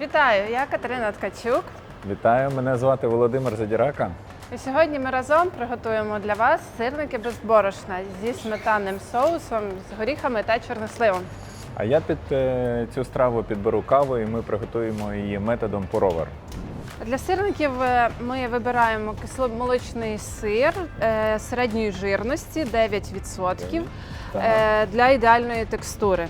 Вітаю, я Катерина Ткачук. Вітаю, мене звати Володимир Задірака. І сьогодні ми разом приготуємо для вас сирники без борошна зі сметанним соусом, з горіхами та чорносливом. А я під е, цю страву підберу каву і ми приготуємо її методом поровер. Для сирників е, ми вибираємо кисломолочний сир е, середньої жирності 9% Так. е, для ідеальної текстури.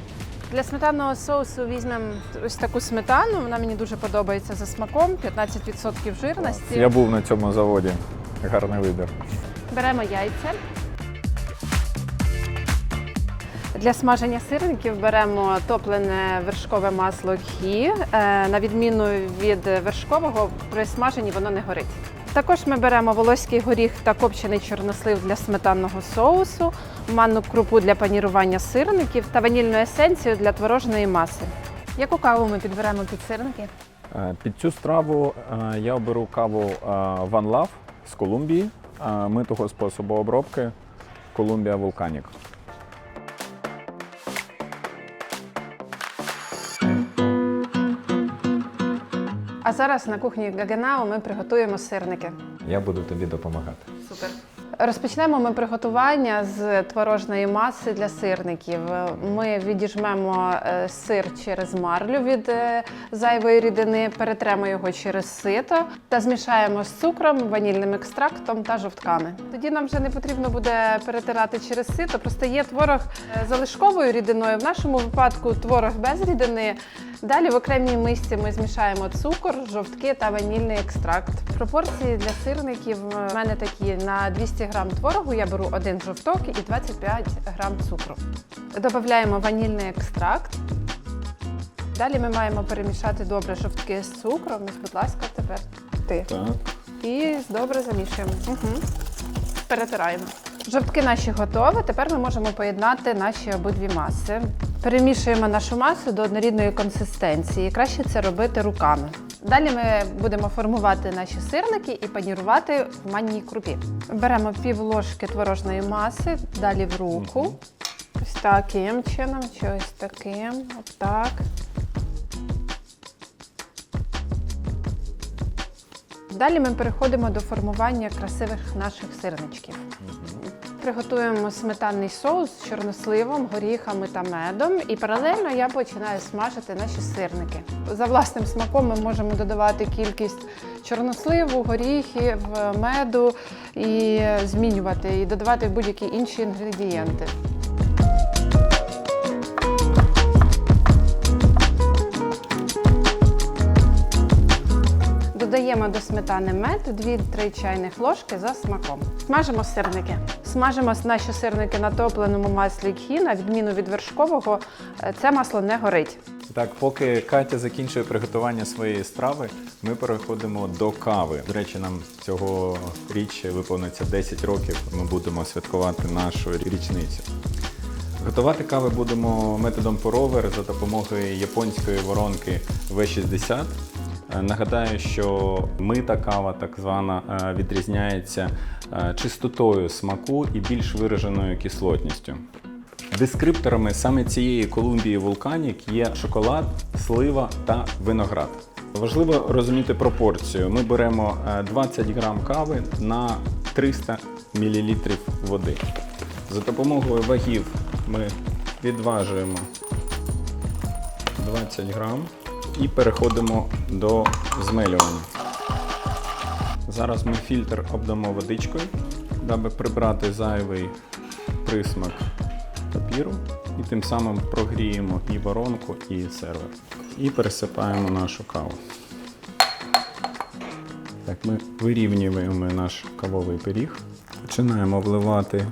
Для сметанного соусу візьмемо ось таку сметану. Вона мені дуже подобається за смаком, 15% жирності. Я був на цьому заводі. Гарний вибір. Беремо яйця. Для смаження сирників беремо топлене вершкове масло ghee. Е, На відміну від вершкового, при смаженні воно не горить. Також ми беремо волоський горіх та копчений чорнослив для сметанного соусу, манну крупу для панірування сирників та ванільну есенцію для творожної маси. Яку каву ми підберемо під сирники? Е, Під цю страву е, я оберу каву е, One Love з Колумбії, е, митого способу обробки Колумбія Вулканік. А зараз на кухні Гагенау ми приготуємо сирники. Я буду тобі допомагати. Супер. Розпочнемо ми приготування з творожної маси для сирників. Ми відіжмемо е, сир через марлю від е, зайвої рідини, перетремо його через сито та змішаємо з цукром, ванільним екстрактом та жовтками. Тоді нам вже не потрібно буде перетирати через сито, просто є творог е, залишковою рідиною. В нашому випадку творог без рідини. Далі в окремій мисці ми змішаємо цукор, жовтки та ванільний екстракт. Пропорції для сирників в мене такі: на 200 грам творогу я беру один жовток і 25 грам цукру. Додаємо ванільний екстракт. Далі ми маємо перемішати добре жовтки з цукром. Будь ласка, тепер ти. Так. І добре замішуємо. Угу. Перетираємо. Жовтки наші готові. Тепер ми можемо поєднати наші обидві маси. Перемішуємо нашу масу до однорідної консистенції. Краще це робити руками. Далі ми будемо формувати наші сирники і панірувати в манній крупі. Беремо пів ложки творожної маси, далі в руку. Ось таким чином, чи ось таким. Отак. Далі ми переходимо до формування красивих наших сирничків. Приготуємо сметанний соус з чорносливом, горіхами та медом. І паралельно я починаю смажити наші сирники. За власним смаком ми можемо додавати кількість чорносливу, горіхів, меду і змінювати, і додавати будь-які інші інгредієнти. Додаємо до сметани мед 2-3 чайних ложки за смаком. Смажимо сирники. Смажимо наші сирники на топленому маслі ghee, на відміну від вершкового, е, це масло не горить. Так, поки Катя закінчує приготування своєї страви, ми переходимо до кави. До речі, нам цього річ виповниться 10 років. Ми будемо святкувати нашу річницю. Готувати кави будемо методом поровер за допомогою японської воронки V60. Е, Нагадаю, що мита кава, так звана, е, відрізняється е, чистотою смаку і більш вираженою кислотністю. Дескрипторами саме цієї Колумбії Вулканік є шоколад, слива та виноград. Важливо розуміти пропорцію. Ми беремо е, 20 грам кави на 300 мл води. За допомогою вагів ми відважуємо 20 грам і переходимо до змелювання. Зараз ми фільтр обдамо водичкою, даби прибрати зайвий присмак папіру і тим самим прогріємо і воронку, і сервер. І пересипаємо нашу каву. Так, ми вирівнюємо наш кавовий пиріг. Починаємо вливати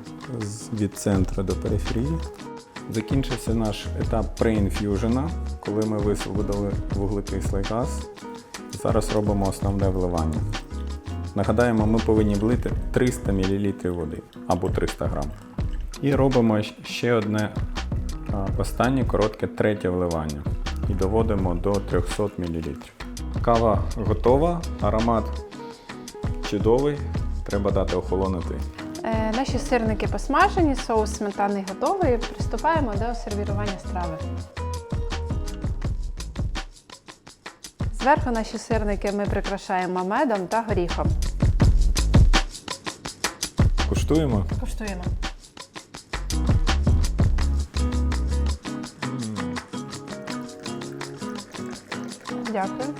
від центру до периферії. Закінчився наш етап преінф'южена, коли ми висвободили вуглекислий газ. Зараз робимо основне вливання. Нагадаємо, ми повинні влити 300 мл води або 300 грам. І робимо ще одне останнє коротке третє вливання. І доводимо до 300 мл. Кава готова, аромат чудовий. Треба дати охолонути. Наші сирники посмажені, соус сметаний готовий. Приступаємо до сервірування страви. Зверху наші сирники ми прикрашаємо медом та горіхом. Куштуємо. Куштуємо. Дякую.